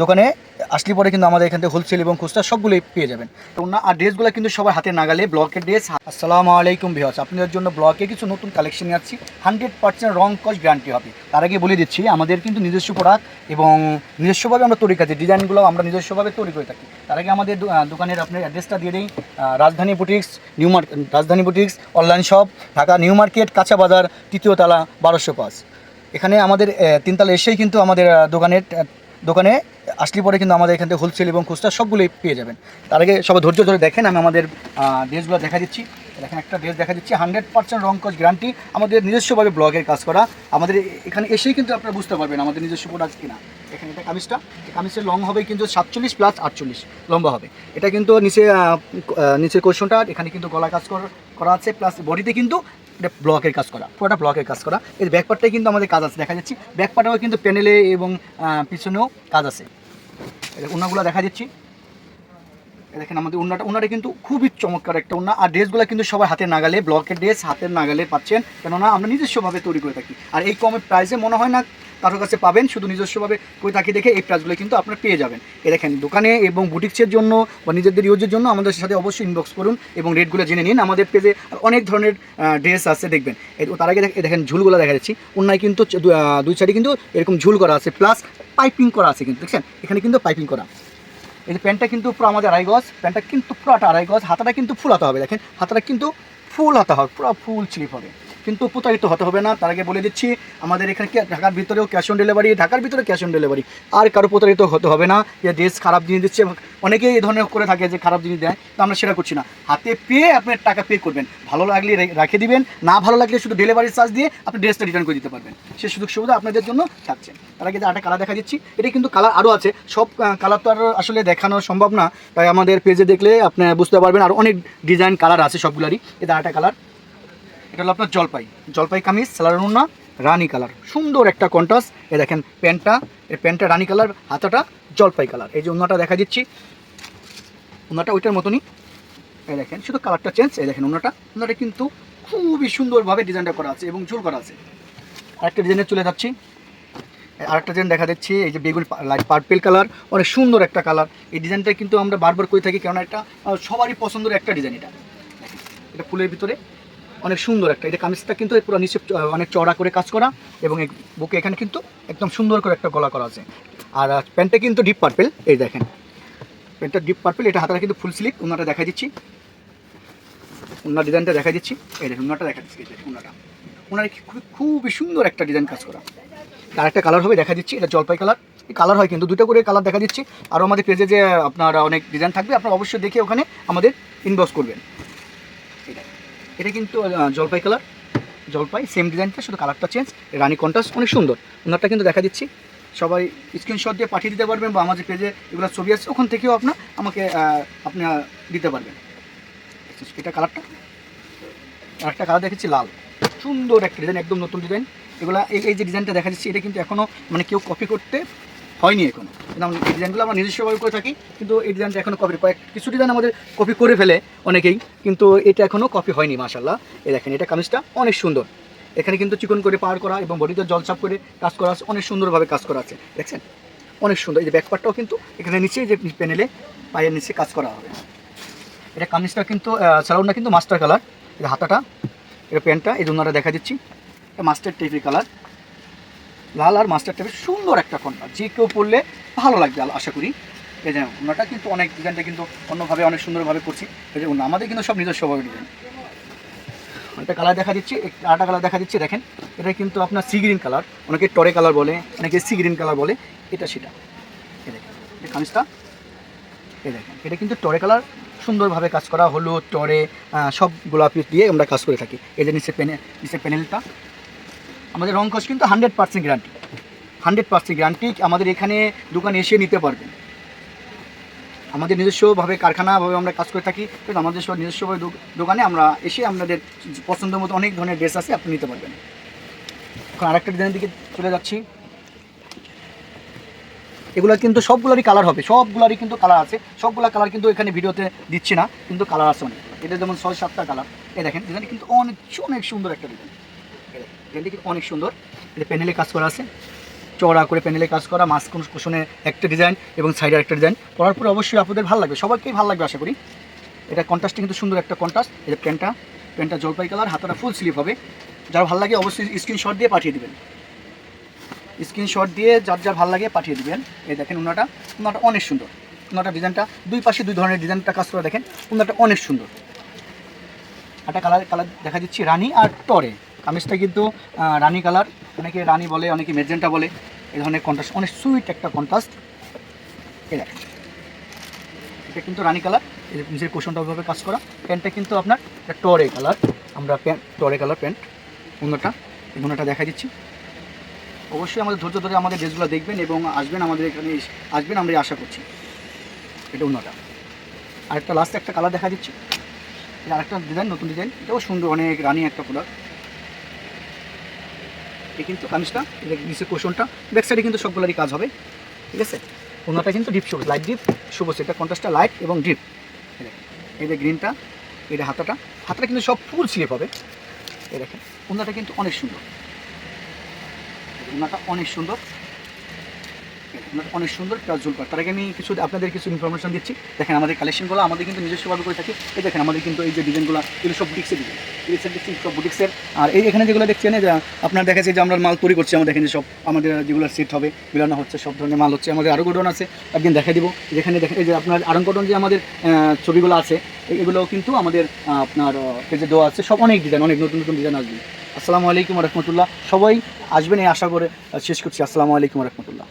দোকানে, আসলে পরে কিন্তু আমাদের এখান থেকে হোলসেল এবং খুচরা সবগুলোই পেয়ে যাবেন। তো না, আর ড্রেসগুলো কিন্তু সবার হাতে নাগালে ব্লকের ড্রেস। আসসালামু আলাইকুম ভিওস আপনাদের জন্য ব্লকে কিছু নতুন কালেকশন আসছি। হান্ড্রেড পার্সেন্ট রং কস্ট গ্যারান্টি হবে। তার আগে বলে দিচ্ছি, আমাদের কিন্তু নিজস্ব প্রোডাক্ট এবং নিজস্বভাবে আমরা তৈরি কাছি ডিজাইনগুলো আমরা নিজস্বভাবে তৈরি করে থাকি। তার আগে আমাদের দোকানের আপনার অ্যাড্রেসটা দিয়ে দিই। Rajdhani boutiques new market Rajdhani boutiques online shop Dhaka new market কাঁচা বাজার, তৃতীয় তালা, বারোশো পাঁচ। এখানে আমাদের তিনতলা এসেই কিন্তু আমাদের দোকানের দোকানে আসলে পরে কিন্তু আমাদের এখান থেকে হোলসেল এবং খুচরা সবগুলোই পেয়ে যাবেন। তার আগে সবাই ধৈর্য ধরে দেখেন, আমি আমাদের ড্রেসগুলো দেখা দিচ্ছি। দেখেন একটা ড্রেস দেখা দিচ্ছি হান্ড্রেড পার্সেন্ট রং কস গ্যারান্টি আমাদের নিজস্বভাবে ব্লগের কাজ করা। আমাদের এখানে এসেই কিন্তু আপনারা বুঝতে পারবেন আমাদের নিজস্ব প্রোডাক্ট কিনা। এখানে এটা কামিজটা কামিজের লং হবে কিন্তু সাতচল্লিশ প্লাস আটচল্লিশ, লম্বা হবে। এটা কিন্তু নিচে নিচের কোশনটা এখানে কিন্তু গলা কাজ করা আছে প্লাস বডিতে কিন্তু এটা ব্লকের কাজ করা, পুরোটা ব্লকের কাজ করা। এর ব্যাকপার্টটাই কিন্তু আমাদের কাজ আছে, দেখা যাচ্ছে। ব্যাকপার্টেও কিন্তু প্যানেলে এবং পিছনেও কাজ আছে। এটা উন্নাগুলো দেখা দিচ্ছি দেখেন আমাদের উন্নাটা উন্নাটা কিন্তু খুবই চমৎকার একটা উন্না। আর ড্রেসগুলো কিন্তু সবাই হাতে নাগালে ব্লকের ড্রেস হাতের নাগালে পাচ্ছেন। কেননা আমরা নিজস্বভাবে তৈরি করে থাকি। আর এই কমের প্রাইসে মনে হয় না কারোর কাছে পাবেন, শুধু নিজস্বভাবে করে থাকি দেখে এই প্রাইসগুলো কিন্তু আপনারা পেয়ে যাবেন। এ দেখেন, দোকানে এবং বুটিক্সের জন্য বা নিজেদের ইউজের জন্য আমাদের সাথে অবশ্যই ইনবক্স করুন এবং রেটগুলো জেনে নিন। আমাদের পেজে অনেক ধরনের ড্রেস আছে দেখবেন। তার আগে দেখ- দেখেন ঝুলগুলো দেখা যাচ্ছি। অন্যায় কিন্তু দুই সাইডে কিন্তু এরকম ঝুল করা আছে প্লাস পাইপিং করা আছে কিন্তু, দেখছেন? এখানে কিন্তু পাইপিং করা। এই যে প্যান্টটা কিন্তু পুরো আমাদের আড়াই গজ প্যান্টটা কিন্তু পুরোটা আড়াই গজ, হাতাটা কিন্তু ফুল হাতা হবে, দেখেন? হাতাটা কিন্তু ফুল হাতা হবে, পুরো ফুল স্লিপ হবে। কিন্তু প্রতারিত হতে হবে না। তার আগে বলে দিচ্ছি, আমাদের এখানে ঢাকার ভিতরেও ক্যাশ অন ডেলিভারি ঢাকার ভিতরে ক্যাশ অন ডেলিভারি আর কারও প্রতারিত হতে হবে না, যে ড্রেস খারাপ জিনিস দিচ্ছে, অনেকেই এই ধরনের করে থাকে যে খারাপ জিনিস দেয়, তো আমরা সেটা করছি না। হাতে পেয়ে আপনার টাকা পে করবেন। ভালো লাগলে রেখে দিবেন, না ভালো লাগলে শুধু ডেলিভারি চার্জ দিয়ে আপনি ড্রেসটা রিটার্ন করে দিতে পারবেন। সে সুযোগ সুবিধা আপনাদের জন্য থাকছে। তার আগে যে আরেকটা কালার দেখা দিচ্ছি, এটা কিন্তু কালার আরও আছে। সব কালার তো আর আসলে দেখানো সম্ভব না, তাই আমাদের পেজে দেখলে আপনি বুঝতে পারবেন। আর অনেক ডিজাইন কালার আছে সবগুলারই। এটা আরেকটা কালার এটা হলো আপনার জলপাই। জলপাই কামিজ, সালার না রানি কালার। সুন্দর একটা কন্ট্রাস্ট এ দেখেন, প্যান্টটা এর প্যান্টটা রানি কালার, হাতাটা জলপাই কালার। এই যে অন্যটা দেখা দিচ্ছি। অন্যটা ওইটার মতনই। এই দেখেন, শুধু কালারটা চেঞ্জ এই দেখেন অন্যটা অন্যটা কিন্তু খুবই সুন্দরভাবে ডিজাইনটা করা আছে এবং ঝুল করা আছে। আরেকটা ডিজাইনে চলে যাচ্ছি। আরেকটা ডিজাইন দেখা যাচ্ছে এই যে বেগুন লাইট পার্পেল কালার অনেক সুন্দর একটা কালার এই ডিজাইনটা কিন্তু আমরা বারবার করে থাকি, কেননা এটা সবারই পছন্দের একটা ডিজাইন এটা। এটা ফুলের ভিতরে। অনেক সুন্দর একটা এটা কামিজটা কিন্তু পুরো নিচে অনেক চড়া করে কাজ করা এবং বুকে এখানে কিন্তু একদম সুন্দর করে একটা গলা করা আছে। আর প্যান্টটা কিন্তু ডিপ পার্পেল, এই দেখেন। প্যান্টটা ডিপ পার্পেল, এটা হাতাটা কিন্তু ফুল স্লিপ ওনাটা দেখা দিচ্ছি। ওনার ডিজাইনটা দেখা দিচ্ছি। এই দেখুন ওনাটা দেখা দিচ্ছি ওনাটা ওনার খুবই খুবই সুন্দর একটা ডিজাইন কাজ করা। আর একটা কালার হবে দেখা দিচ্ছি, এটা জলপাই কালার। এই কালার হয় কিন্তু, দুটো করে কালার দেখা দিচ্ছি। আরও আমাদের পেজে যে আপনার অনেক ডিজাইন থাকবে, আপনারা অবশ্যই দেখে ওখানে আমাদের ইনবক্স করবেন। এটা কিন্তু জলপাই কালার জলপাই সেম ডিজাইনটা শুধু কালারটা চেঞ্জ রানী কন্ট্রাস্ট অনেক সুন্দর। ওনারটা কিন্তু দেখা দিচ্ছি। সবাই স্ক্রিনশট দিয়ে পাঠিয়ে দিতে পারবেন বা আমাদের পেজে এগুলো ছবি আছে, ওখান থেকেও আপনার আমাকে আপনি দিতে পারবেন। এটা কালারটা আর একটা কালার দেখেছি, লাল। সুন্দর একটা ডিজাইন একদম নতুন ডিজাইন এগুলো, এই যে ডিজাইনটা দেখা যাচ্ছে এটা কিন্তু এখনও মানে কেউ কপি করতে হয়নি এখনও। কিন্তু আমরা এই ডিজাইনগুলো আমরা নিজস্বভাবে করে থাকি, কিন্তু এই ডিজাইনটা এখনও কপি কয়েক কিছু ডিজাইন আমাদের কপি করে ফেলে অনেকেই, কিন্তু এটা এখনও কপি হয়নি মাশাল্লাহ এই দেখেন, এটা কামিজটা অনেক সুন্দর। এখানে কিন্তু চিকন করে পার করা এবং বডিতে জলচাপ করে কাজ করা আছে, অনেক সুন্দরভাবে কাজ করা আছে, দেখছেন? অনেক সুন্দর। এই যে ব্যাকপার্টটাও কিন্তু এখানে নিচে যে প্যানেলে পায়ের নিচে কাজ করা হবে। এটা কামিজটা কিন্তু সারাউন্ডটা কিন্তু মাস্টার কালার এটা হাতাটা, এটা প্যান্টটা, এই জন্যটা দেখা দিচ্ছি, এটা মাস্টার টেপি কালার লাল আর মাস্টার টেপের সুন্দর একটা কন্যা। যে কেউ পরলে ভালো লাগবে আশা করি। এই যে ওনাটা কিন্তু অনেক ডিজাইনটা কিন্তু অন্যভাবে অনেক সুন্দরভাবে করছি। এই যে আমাদের কিন্তু সব নিজস্বভাবে ডিজাইন। একটা কালার দেখা দিচ্ছি আটা কালার দেখা দিচ্ছে, দেখেন। এটা কিন্তু আপনার সি গ্রিন কালার অনেকে টরে কালার বলে, অনেকে সি গ্রিন কালার বলে, এটা সেটা। এই দেখেন, এই কামিজটা। এই দেখেন, এটা কিন্তু টরে কালার সুন্দরভাবে কাজ করা, হলুদ টরে সব গোলাপি দিয়ে আমরা কাজ করে থাকি। এই যে নিচে প্যানে নিচে প্যানেলটা আমাদের রং কস কিন্তু hundred percent guarantee hundred percent guarantee আমাদের এখানে দোকানে এসে নিতে পারবেন আমাদের নিজস্বভাবে কারখানাভাবে আমরা কাজ করে থাকি, কিন্তু আমাদের সব নিজস্বভাবে দোকানে আমরা এসে আপনাদের পছন্দ মতো অনেক ধরনের ড্রেস আছে, আপনি নিতে পারবেন। এখন আরেকটা ডিজাইনের দিকে চলে যাচ্ছি। এগুলো কিন্তু সবগুলোরই কালার হবে, সবগুলোরই কিন্তু কালার আছে। সবগুলো কালার কিন্তু এখানে ভিডিওতে দিচ্ছি না, কিন্তু কালার আছে অনেক। এটা যেমন ছয় সাতটা কালার এই দেখেন ডিজাইনটা কিন্তু অনেক অনেক সুন্দর একটা ডিজাইন কিন্তু অনেক সুন্দর। এটা প্যানেলে কাজ করা আছে। চড়া করে প্যানেলে কাজ করা মাছ কুশনে একটা ডিজাইন এবং সাইডের একটা ডিজাইন করার পরে অবশ্যই আপনাদের ভালো লাগবে। সবাইকেই ভালো লাগবে আশা করি। এটা কন্ট্রাস্টে কিন্তু সুন্দর একটা কন্ট্রাস্ট যে প্যান্টটা প্যান্টটা জলপাই কালার হাতাটা ফুল স্লিপ হবে। যার ভালো লাগে অবশ্যই স্ক্রিনশট দিয়ে পাঠিয়ে দিবেন। স্ক্রিনশট দিয়ে যার যার ভালো লাগে পাঠিয়ে দিবেন। এই দেখেন উনাটা। উনাটা অনেক সুন্দর। উনাটা ডিজাইনটা দুই পাশে দুই ধরনের ডিজাইনটা কাজ করে দেখেন। উনাটা অনেক সুন্দর। একটা কালার কালার দেখা দিচ্ছি, রানী আর টরে। কামিজটা কিন্তু রানী কালার। অনেকে রানি বলে, অনেকে মেজেন্টা বলে। এই ধরনের কন্ট্রাস্ট অনেক সুইট একটা কন্ট্রাস্ট এটা কিন্তু রানী কালার। যে কোশনটা ওইভাবে কাজ করা। প্যান্টটা কিন্তু আপনার একটা টরে কালার। আমরা প্যান্ট টরে কালার প্যান্ট। অন্যটা অন্যটা দেখা দিচ্ছি। অবশ্যই আমাদের ধৈর্য ধরে আমাদের ড্রেসগুলো দেখবেন এবং আসবেন আমাদের এখানে আসবেন আমরা আশা করছি। এটা অন্যটা আরেকটা লাস্ট একটা কালার দেখা দিচ্ছি। এটা আরেকটা ডিজাইন নতুন ডিজাইন এটাও সুন্দর, অনেক রানি একটা প্রোডাক্ট এই কিন্তু কামিজটা নিচে কোশনটা ব্যাক সাইডে কিন্তু সবগুলোরই কাজ হবে, ঠিক আছে? ওনাটা কিন্তু ডিপ সবুজ লাইট ডিপ সবুজ এটা কন্ট্রাস্টটা লাইট এবং ডিপ এই যে গ্রিনটা এটা হাতাটা হাতাটা কিন্তু সব ফুল স্লিপ হবে এই দেখেন ওনাটা কিন্তু অনেক সুন্দর ওনাটা অনেক সুন্দর ওনাটা অনেক সুন্দর প্লাস ঝুলপার তার আগে আমি কিছু আপনাদের কিছু ইনফরমেশন দিচ্ছি। দেখেন আমাদের কালেকশনগুলো আমাদের কিন্তু নিজস্বভাবে করে থাকি। এই দেখেন আমাদের কিন্তু এই যে ডিজাইনগুলো এগুলো সব বুটিক্সের ডিজাইন সব বুটিক্সের আর এই এখানে যেগুলো দেখছেন যে আপনার দেখা যে আমরা মাল তৈরি করছি আমরা দেখেন সব, আমাদের যেগুলো সেট হবে বিলানো হচ্ছে সব ধরনের মাল হচ্ছে। আমাদের আরও আছে, একদিন দেখা দিব। যেখানে দেখেন, এই যে আপনার আরং যে আমাদের ছবিগুলো আছে এগুলো কিন্তু আমাদের আপনার পেজে দেওয়া আছে। সব অনেক ডিজাইন অনেক নতুন নতুন ডিজাইন আসবে। আসসালামু আলাইকুম রহমতুল্লাহ। সবাই আসবেন, এই আশা করে শেষ করছি। আসসালামু আলাইকুম রহমতুল্লাহ।